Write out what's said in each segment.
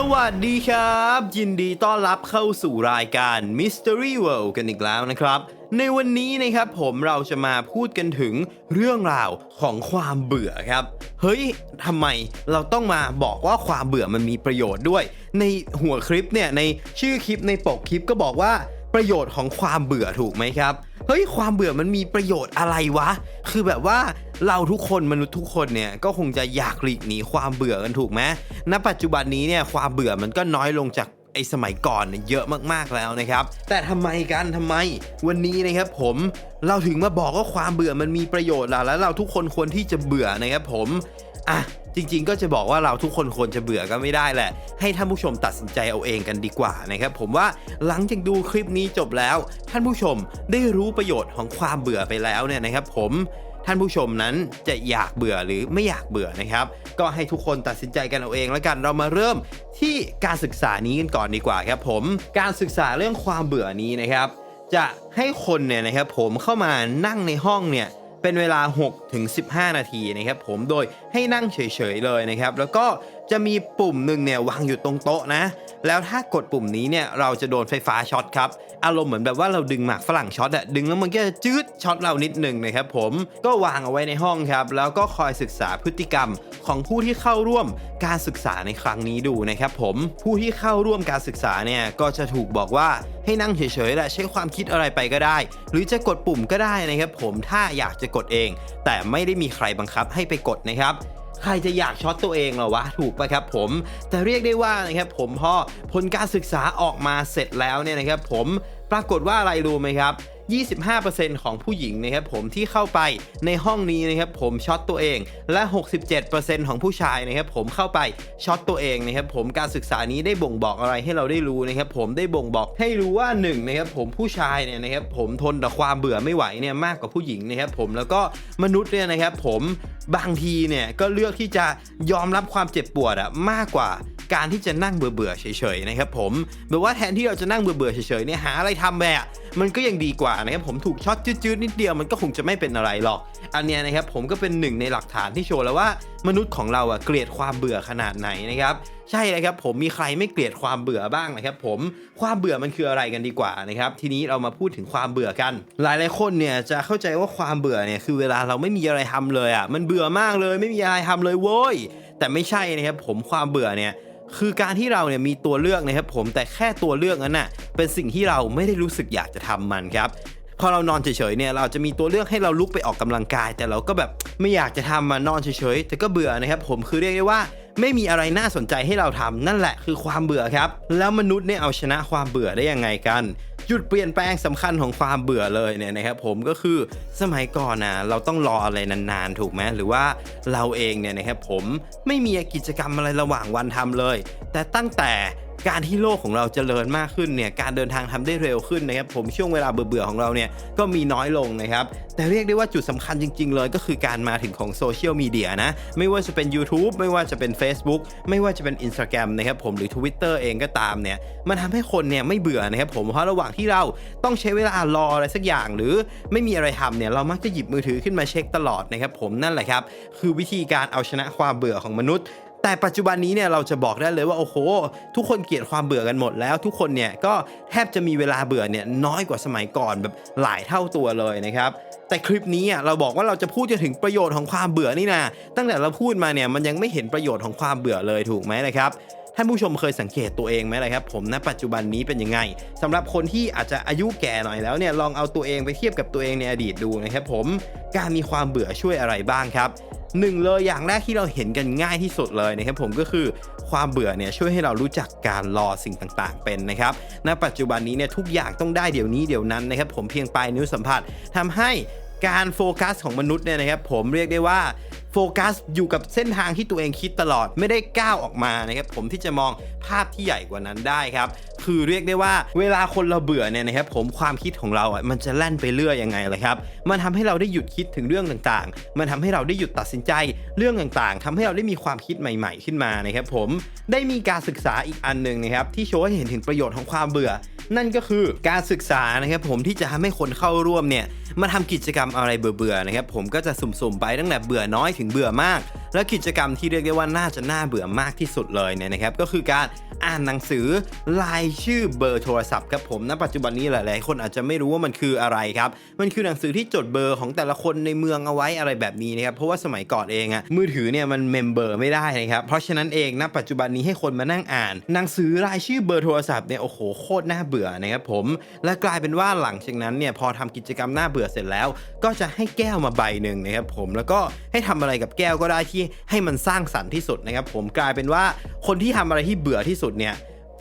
สวัสดีครับ ยินดีต้อนรับเข้าสู่รายการ Mystery World กันอีกแล้วนะครับ ในวันนี้นะครับผมเราจะมาพูดกันถึงเรื่องราวของความเบื่อครับ เฮ้ยทำไมเราต้องมาบอกว่าความเบื่อมันมีประโยชน์ด้วย ในหัวคลิปเนี่ยในชื่อคลิปในปกคลิปก็บอกว่าประโยชน์ของความเบื่อถูกไหมครับ เฮ้ยความเบื่อมันมีประโยชน์อะไรวะ คือแบบว่าเราทุกคนมนุษย์ทุกคนเนี่ยก็คงจะอยากหลีกหนีความเบื่อกันถูกไหมณปัจจุบันนี้เนี่ยความเบื่อมันก็น้อยลงจากไอ้สมัยก่อนเนี่ยเยอะมากๆแล้วนะครับ แต่ทำไมกันทำไมวันนี้นะครับผมเราถึงมาบอกว่าความเบื่อมันมีประโยชน์ล่ะแล้วเราทุกคนควรที่จะเบื่อนะครับผมอะ จริงๆ ก็จะบอกว่าเราทุกคนควรจะเบื่อก็ไม่ได้แหละ ให้ท่านผู้ชมตัดสินใจเอาเองกันดีกว่านะครับผมว่าหลังจากดูคลิปนี้จบแล้ว ท่านผู้ชมได้รู้ประโยชน์ของความเบื่อไปแล้วเนี่ยนะครับผมท่านผู้ชมนั้นจะอยากเบื่อหรือไม่อยากเบื่อนะครับ ก็ให้ทุกคนตัดสินใจกันเอาเองแล้วกันเรามาเริ่มที่การศึกษานี้กันก่อนดีกว่าครับผม การศึกษาเรื่องความเบื่อนี้นะครับ จะให้คนเนี่ยนะครับผมเข้ามานั่งในห้องเนี่ย เป็นเวลา6ถึง15 นาทีนะครับผมโดยให้นั่งเฉยๆเลยนะครับแล้วก็ จะมีปุ่มหนึ่งเนี่ยวางอยู่ตรงโต๊ะนะ แล้วถ้ากดปุ่มนี้เนี่ยเราจะโดนไฟฟ้าช็อตครับ อารมณ์เหมือนแบบว่าเราดึงหมากฝรั่งช็อตอะดึงแล้วมันก็จะจืดช็อตเรานิดหนึ่งนะครับผม ก็วางเอาไว้ในห้องครับ แล้วก็คอยศึกษาพฤติกรรมของผู้ที่เข้าร่วมการศึกษาในครั้งนี้ดูนะครับผมผู้ที่เข้าร่วมการศึกษาเนี่ยก็จะถูกบอกว่าให้นั่งเฉยๆและใช้ความคิดอะไรไปก็ได้ หรือจะกดปุ่มก็ได้นะครับผมถ้าอยากจะกดเอง แต่ไม่ได้มีใครบังคับให้ไปกดนะครับ ใครจะอยากช็อตตัวเองเหรอวะ ถูกปะครับผม แต่เรียกได้ว่านะครับผมพอผลการศึกษาออกมาเสร็จแล้วเนี่ยนะครับผมปรากฏว่าอะไรรู้ไหมครับ 25%ของผู้หญิงนะครับผมที่เข้าไปในห้องนี้นะครับผมช็อตตัวเอง และ 67%ของผู้ชายนะครับผมเข้าไปช็อตตัวเองนะครับผมการศึกษานี้ได้บ่งบอกอะไรให้เราได้รู้นะครับผมได้บ่งบอกให้รู้ว่า1นงนะครับผมผู้ชายเนี่ยนะครับผมทนต่อความเบื่อไม่ไหวเนี่ยมากกว่าผู้หญิงนะครับผมแล้วก็มนุษย์เนี่ยนะครับผมบางทีเนี่ยก็เลือกที่จะยอมรับความเจ็บปวดอะมากกว่า การที่จะนั่งเบื่อๆเฉยๆนะครับผมแบบว่าแทนที่เราจะนั่งเบื่อๆเฉยๆเนี่ยหาอะไรทำไปอะมันก็ยังดีกว่านะครับผมถูกช็อตจืดๆนิดเดียวมันก็คงจะไม่เป็นอะไรหรอก อันเนี้ยนะครับผมก็เป็นหนึ่งในหลักฐานที่โชว์แล้วว่ามนุษย์ของเราอะเกลียดความเบื่อขนาดไหนนะครับใช่เลยครับผมมีใครไม่เกลียดความเบื่อบ้างนะครับผมความเบื่อมันคืออะไรกันดีกว่านะครับทีนี้เรามาพูดถึงความเบื่อกัน หลายๆคนเนี่ยจะเข้าใจว่าความเบื่อเนี่ยคือเวลาเราไม่มีอะไรทำเลยอะมันเบื่อมากเลยไม่มีอะไรทำเลยโว้ยแต่ไม่ใช่นะครับผมความเบื่อเนี่ย คือการที่เราเนี่ยมีตัวเลือกนะครับผมแต่แค่ตัวเลือกนั้นน่ะเป็นสิ่งที่เราไม่ได้รู้สึกอยากจะทำมันครับพอเรานอนเฉยๆเนี่ยเราจะมีตัวเลือกให้เราลุกไปออกกำลังกาย แต่เราก็แบบไม่อยากจะทำมานอนเฉยๆแต่ก็เบื่อนะครับผมคือเรียกได้ว่าไม่มีอะไรน่าสนใจให้เราทำนั่นแหละคือความเบื่อครับ แล้วมนุษย์เนี่ยเอาชนะความเบื่อได้ยังไงกัน จุดเปลี่ยนแปลงสำคัญของความเบื่อเลยเนี่ยนะครับผมก็คือสมัยก่อนนะเราต้องรออะไรนานๆ ถูกไหมหรือว่าเราเองเนี่ยนะครับผมไม่มีกิจกรรมอะไรระหว่างวันทำเลย แต่ตั้งแต่ การที่โลกของเราเจริญมากขึ้นเนี่ยการเดินทางทำได้เร็วขึ้นนะครับผมช่วงเวลาเบื่อๆของเราเนี่ยก็มีน้อยลงนะครับแต่เรียกได้ว่าจุดสำคัญจริง ๆ เลยก็คือการมาถึงของโซเชียลมีเดียนะไม่ว่าจะเป็น YouTube ไม่ว่าจะเป็น Facebook ไม่ว่าจะเป็น Instagram นะครับผมหรือ Twitter เองก็ตามเนี่ยมันทำให้คนเนี่ยไม่เบื่อนะครับผมเพราะระหว่างที่เราต้องใช้เวลารออะไรสักอย่าง หรือไม่มีอะไรทำเนี่ยเรามักจะหยิบมือถือขึ้นมาเช็คตลอดนะครับผมนั่นแหละครับคือวิธีการเอาชนะความเบื่อของมนุษย์ แต่ปัจจุบันนี้เนี่ยเราจะบอกได้เลยว่าโอ้โห ทุกคนเกลียดความเบื่อกันหมดแล้ว ทุกคนเนี่ยก็แทบจะมีเวลาเบื่อเนี่ยน้อยกว่าสมัยก่อนแบบหลายเท่าตัวเลยนะครับแต่คลิปนี้อะเราบอกว่าเราจะพูดจะถึงประโยชน์ของความเบื่อนี่นะตั้งแต่เราพูดมาเนี่ยมันยังไม่เห็นประโยชน์ของความเบื่อเลยถูกไหมนะครับท่านผู้ชมเคยสังเกตตัวเองไหมล่ะครับ ผมณปัจจุบันนี้เป็นยังไงสำหรับคนที่อาจจะอายุแก่หน่อยแล้วเนี่ยลองเอาตัวเองไปเทียบกับตัวเองในอดีตดูนะครับผมการมีความเบื่อช่วยอะไรบ้างครับ หนึ่งเลยอย่างแรกที่เราเห็นกันง่ายที่สุดเลยนะครับผมก็คือความเบื่อเนี่ยช่วยให้เรารู้จักการรอสิ่งต่างๆ เป็นนะครับณปัจจุบันนี้เนี่ยทุกอย่างต้องได้เดี๋ยวนี้เดี๋ยวนั้นนะครับผมเพียงปลายนิ้วสัมผัสทำให้การโฟกัสของมนุษย์เนี่ยนะครับผมเรียกได้ว่าโฟกัสอยู่กับเส้นทางที่ตัวเองคิดตลอดไม่ได้ก้าวออกมานะครับผมที่จะมองภาพที่ใหญ่กว่านั้นได้ครับ คือเรียกได้ว่าเวลาคนเราเบื่อเนี่ยนะครับผมความคิดของเราอะมันจะแล่นไปเรื่อยยังไงเลยครับมันทำให้เราได้หยุดคิดถึงเรื่องต่างๆ มันทำให้เราได้หยุดตัดสินใจเรื่องต่างๆทำให้เราได้มีความคิดใหม่ ๆ ขึ้นมานะครับผมได้มีการศึกษาอีกอันหนึ่งนะครับที่โชว์ให้เห็นถึงประโยชน์ของความเบื่อ นั่นก็คือการศึกษานะครับผมที่จะทำให้คนเข้าร่วมเนี่ยมาทำกิจกรรมอะไรเบื่อๆนะครับผมก็จะสุ่มๆไปตั้งแต่เบื่อน้อยถึงเบื่อมาก และกิจกรรมที่เรียกได้ว่าน่าจะน่าเบื่อมากที่สุดเลยเนี่ยนะครับก็คือการ อ่านหนังสือรายชื่อเบอร์โทรศัพท์ครับผมณปัจจุบันนี้หลาย ๆ คนอาจจะไม่รู้ว่ามันคืออะไรครับ มันคือหนังสือที่จดเบอร์ของแต่ละคนในเมืองเอาไว้อะไรแบบนี้นะครับ เพราะว่าสมัยก่อนเองอะมือถือเนี่ยมันเมมเบอร์ไม่ได้นะครับ เพราะฉะนั้นเองณปัจจุบันนี้ให้คนมานั่งอ่าน หนังสือรายชื่อเบอร์โทรศัพท์เนี่ยโอ้โหโคตรน่าเบื่อนะครับผม และกลายเป็นว่าหลังจากนั้นเนี่ยพอทำกิจกรรมน่าเบื่อเสร็จแล้ว ก็จะให้แก้วมาใบหนึ่งนะครับผมแล้วก็ให้ทำอะไรกับแก้วก็ได้ที่ให้มันสร้างสรรค์ที่สุดนะครับผมกลายเป็นว่าคนที่ทำอะไรที่เบื่อที่สุดเนี่ย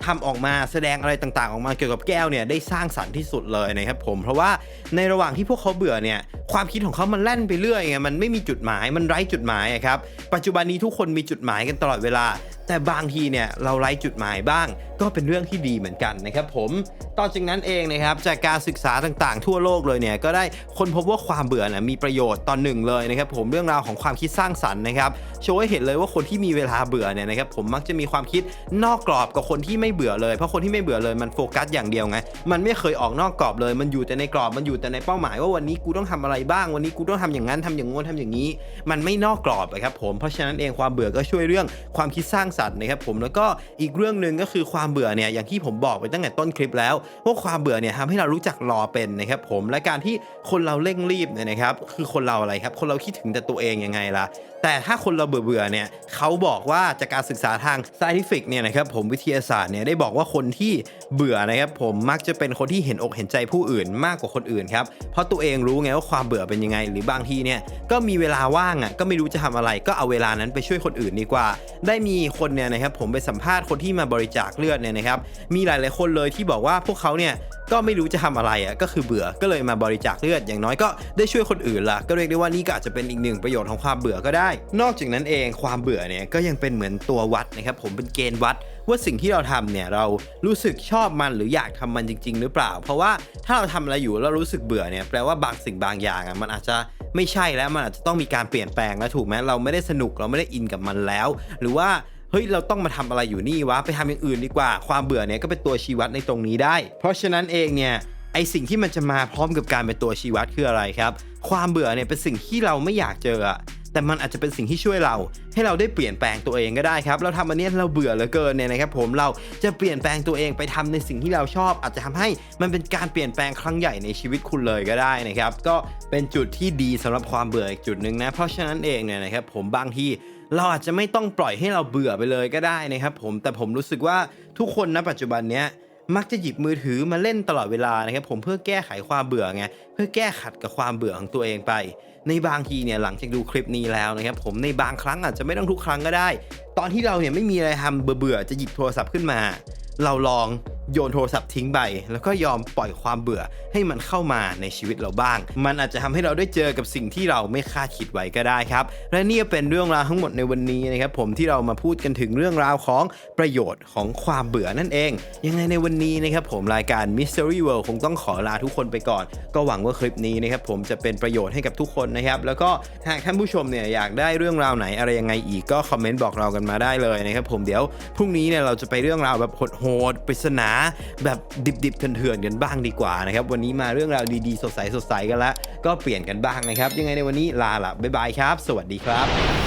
ทำออกมาแสดงอะไรต่างๆ ออกมาเกี่ยวกับแก้วเนี่ยได้สร้างสรรค์ที่สุดเลยนะครับผม เพราะว่าในระหว่างที่พวกเขาเบื่อเนี่ยความคิดของเขามันแล่นไปเรื่อยไงมันไม่มีจุดหมายมันไร้จุดหมายครับปัจจุบันนี้ทุกคนมีจุดหมายกันตลอดเวลา แต่บางทีเนี่ยเราไร้จุดหมายบ้าง ก็เป็นเรื่องที่ดีเหมือนกันนะครับผมต่อจากนั้นเองนะครับจากการศึกษาต่างๆ ทั่วโลกเลยเนี่ยก็ได้คนพบว่าความเบื่อนะมีประโยชน์ตอนหนึ่งเลยนะครับผมเรื่องราวของความคิดสร้างสรรค์นะครับโชว์ให้เห็นเลยว่าคนที่มีเวลาเบื่อเนี่ยนะครับผมมักจะมีความคิดนอกกรอบกับคนที่ไม่เบื่อเลยเพราะคนที่ไม่เบื่อเลยมันโฟกัสอย่างเดียวไงมันไม่เคยออกนอกกรอบเลย มันอยู่แต่ในกรอบมันอยู่แต่ในเป้าหมายว่าวันนี้กูต้องทำอะไรบ้าง วันนี้กูต้องทำอย่างนั้นทำอย่างงู้นทำอย่างนี้ มันไม่นอกกรอบอะครับผมเพราะฉะนั้นเองความเบื่อก็ช่วยเรื่องความคิดสร้างสัตว์นะครับผมแล้วก็อีกเรื่องหนึ่งก็คือความเบื่อเนี่ยอย่างที่ผมบอกไปตั้งแต่ต้นคลิปแล้วว่าความเบื่อเนี่ยทำให้เรารู้จักรอเป็นนะครับผมและการที่คนเราเร่งรีบเนี่ยนะครับคือคนเราอะไรครับคนเราคิดถึงแต่ตัวเองยังไงล่ะ แต่ถ้าคนเราเบื่อเบื่อๆเนี่ยเขาบอกว่าจากการศึกษาทาง scientific เนี่ยนะครับผมวิทยาศาสตร์เนี่ยได้บอกว่าคนที่เบื่อนะครับผมมักจะเป็นคนที่เห็นอกเห็นใจผู้อื่นมากกว่าคนอื่นครับเพราะตัวเองรู้ไงว่าความเบื่อเป็นยังไง หรือบางทีเนี่ยก็มีเวลาว่างอะก็ไม่รู้จะทำอะไร ก็เอาเวลานั้นไปช่วยคนอื่นดีกว่า ได้มีคนเนี่ยนะครับผมไปสัมภาษณ์คนที่มาบริจาคเลือดเนี่ยนะครับมีหลายๆคนเลยที่บอกว่าพวกเขาเนี่ยก็ไม่รู้จะทำอะไรอะก็คือเบื่อก็เลยมาบริจาคเลือดอย่างน้อยก็ได้ช่วยคนอื่นละก็เรียกได้ว่านี่ก็อาจจะเป็นอีกหนึ่งประโยชน์ของความเบื่อก็ได้ นอกจากนั้นเองความเบื่อเนี่ยก็ยังเป็นเหมือนตัววัดนะครับผมเป็นเกณฑ์วัดว่าสิ่งที่เราทำเนี่ยเรารู้สึกชอบมันหรืออยากทำมันจริง ๆ หรือเปล่า เพราะว่าถ้าเราทำอะไรอยู่แล้วรู้สึกเบื่อเนี่ยแปลว่าบางสิ่งบางอย่างอะมันอาจจะไม่ใช่แล้วมันอาจจะต้องมีการเปลี่ยนแปลงแล้วถูกไหมเราไม่ได้สนุกเราไม่ได้อินกับมันแล้ว หรือว่า ฮ้ยเราต้องมาทำอะไรอยู่นี่วะไปทำอย่างอื่นดีกว่า ความเบื่อเนี่ยก็เป็นตัวชี้วัดในตรงนี้ได้ เพราะฉะนั้นเองเนี่ยไอสิ่งที่มันจะมาพร้อมกับการเป็นตัวชี้วัดคืออะไรครับ ความเบื่อเนี่ยเป็นสิ่งที่เราไม่อยากเจออะ แต่มันอาจจะเป็นสิ่งที่ช่วยเรา ให้เราได้เปลี่ยนแปลงตัวเองก็ได้ครับ เราทำอันนี้เราเบื่อเหลือเกินเนี่ยนะครับผมเราจะเปลี่ยนแปลงตัวเองไปทำในสิ่งที่เราชอบ อาจจะทำให้มันเป็นการเปลี่ยนแปลงครั้งใหญ่ในชีวิตคุณเลยก็ได้นะครับ ก็เป็นจุดที่ดีสำหรับความเบื่ออีกจุดหนึ่งนะ เพราะฉะนั้นเองเนี่ยนะครับผมบางทีเราอาจจะไม่ต้องปล่อยให้เราเบื่อไปเลยก็ได้นะครับผมแต่ผมรู้สึกว่าทุกคนณปัจจุบันเนี้ย มักจะหยิบมือถือมาเล่นตลอดเวลานะครับผมเพื่อแก้ไขความเบื่อไงเพื่อแก้ขัดกับความเบื่อของตัวเองไป ในบางทีเนี่ยหลังจากดูคลิปนี้แล้วนะครับผมในบางครั้งอาจจะไม่ต้องทุกครั้งก็ได้ ตอนที่เราเนี่ยไม่มีอะไรทำเบื่อๆจะหยิบโทรศัพท์ขึ้นมา เราลอง โยนโทรศัพท์ทิ้งไปแล้วก็ยอมปล่อยความเบื่อให้มันเข้ามาในชีวิตเราบ้าง มันอาจจะทำให้เราได้เจอกับสิ่งที่เราไม่คาดคิดไว้ก็ได้ครับ และนี่เป็นเรื่องราวทั้งหมดในวันนี้นะครับผมที่เรามาพูดกันถึงเรื่องราวของประโยชน์ของความเบื่อนั่นเอง ยังไงในวันนี้นะครับผมรายการ Mystery World คงต้องขอลาทุกคนไปก่อน ก็หวังว่าคลิปนี้นะครับผมจะเป็นประโยชน์ให้กับทุกคนนะครับแล้วก็หากท่านผู้ชมเนี่ยอยากได้เรื่องราวไหนอะไรยังไงอีกก็คอมเมนต์บอกเรากันมาได้เลยนะครับผมเดี๋ยวพรุ่งนี้เนี่ยเราจะไปเรื่องราวแบบโหดๆปริศนาแบบดิบๆเถื่อนๆกันบ้างดีกว่านะครับวันนี้มาเรื่องราวดีๆสดใสๆกันละก็เปลี่ยนกันบ้างนะครับ ยังไงในวันนี้ลาละบ๊ายบายครับ สวัสดีครับ